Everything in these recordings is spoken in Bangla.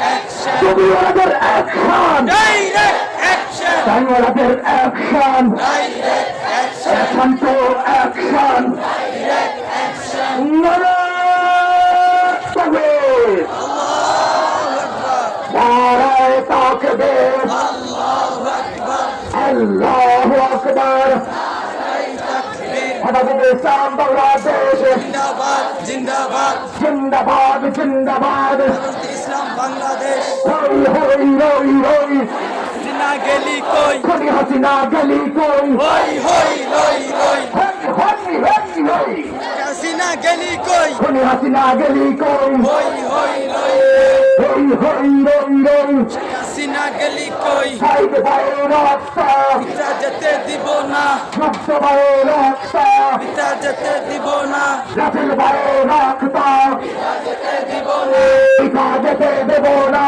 অ্যাকশন জমিওয়ালাদের অ্যাকশন টাইমওয়ালাদের অ্যাকশন অ্যাকশন তো অ্যাকশন আল্লাহু আকবার। হেফাজত ইসলাম বাংলাদেশ। জিন্দাবাদ জিন্দাবাদ। জিন্দাবাদ জিন্দাবাদ। ইসলাম বাংলাদেশ। হই হই রই রই। জিনা গেলি কই? খুনি হাসিনা গলি কই? হই হই হই হই হই হই হাসিনা গেলি কই? খুনি হাসিনা গলি কই? হই হই লই হই রই রই হাসিনা গেলি কই সাইড ভাইয়ের পিতা যেতে দিব না সত্য ভাইয়ের রক্ত পিতা যেতে দিব না রাসেল ভাইয়ের দিব না পিতা যেতে দেব না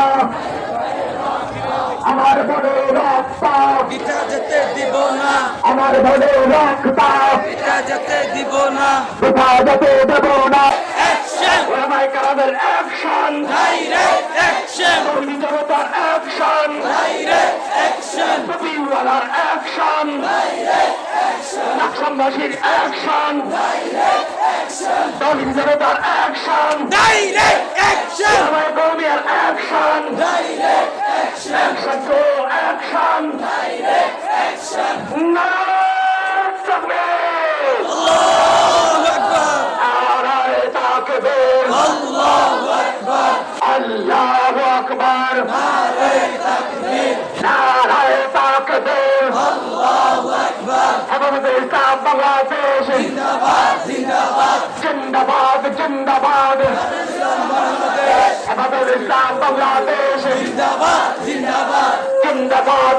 আমার বলে রক্ত পিতা যেতে দিব না আমার বলে রক্ত পিতা যেতে দিব না পিতা যেতে দেব না অ্যাকশন ওলামাই কারামের অ্যাকশন টুপিওয়ালার অ্যাকশন নাকসামবাসীর অ্যাকশন দলিত জনতার অ্যাকশন ওলামাই কর্মীর অ্যাকশন অ্যাকশন অ্যাকশন তো অ্যাকশন নারায়ণ তাকবীর আল্লাহু আকবার নারায়ণ তাকবীর আল্লাহু আকবার আল্লাহু আকবার নারে তাকবীর নারায়ণ তাকবীর আল্লাহু হেফাজতে ইসলাম বাংলাদেশ। জিন্দাবাদ জিন্দাবাদ। হেফাজতে ইসলাম বাংলাদেশ। জিন্দাবাদ জিন্দাবাদ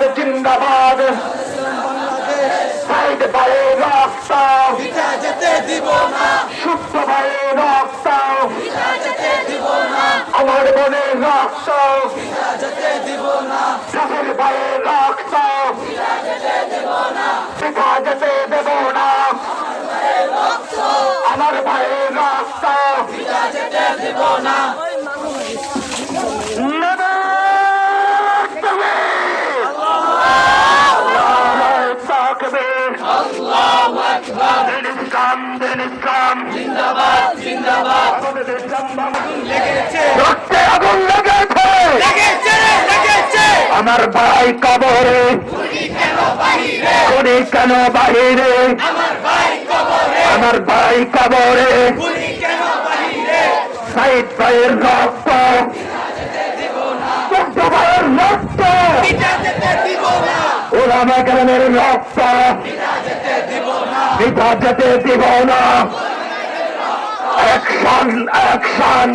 যেতে দিব না। সুস্থ ভাইয়ে রক্ত পিতা যেতে দিব না আমার মনে রক্ত পিতা যেতে দিব না রাসেল ভাইয়ে রক্ত পিতা যেতে দেব না আমার ভাইয়ে রক্ত পিতা যেতে দিব না আল্লাহু আকবার জিন্দাবাদ জিন্দাবাদ লেগেছে আগুন লেগেছে লেগেছে আমার ভাই কবরে। কেন বাহিরে? আমার ভাই কবরে আমার ভাই কবরে গুলি কেন বাহিরে সাইড ভাইয়ের রক্ত ভাইয়ের রক্ত। ওলামা গ্রামের রক্ত। পিতা যেতে দিব না অ্যাকশন অ্যাকশন।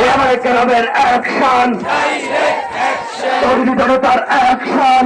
ওলামা গ্রামের অ্যাকশন। ডাইরেক্ট জনতার অ্যাকশন।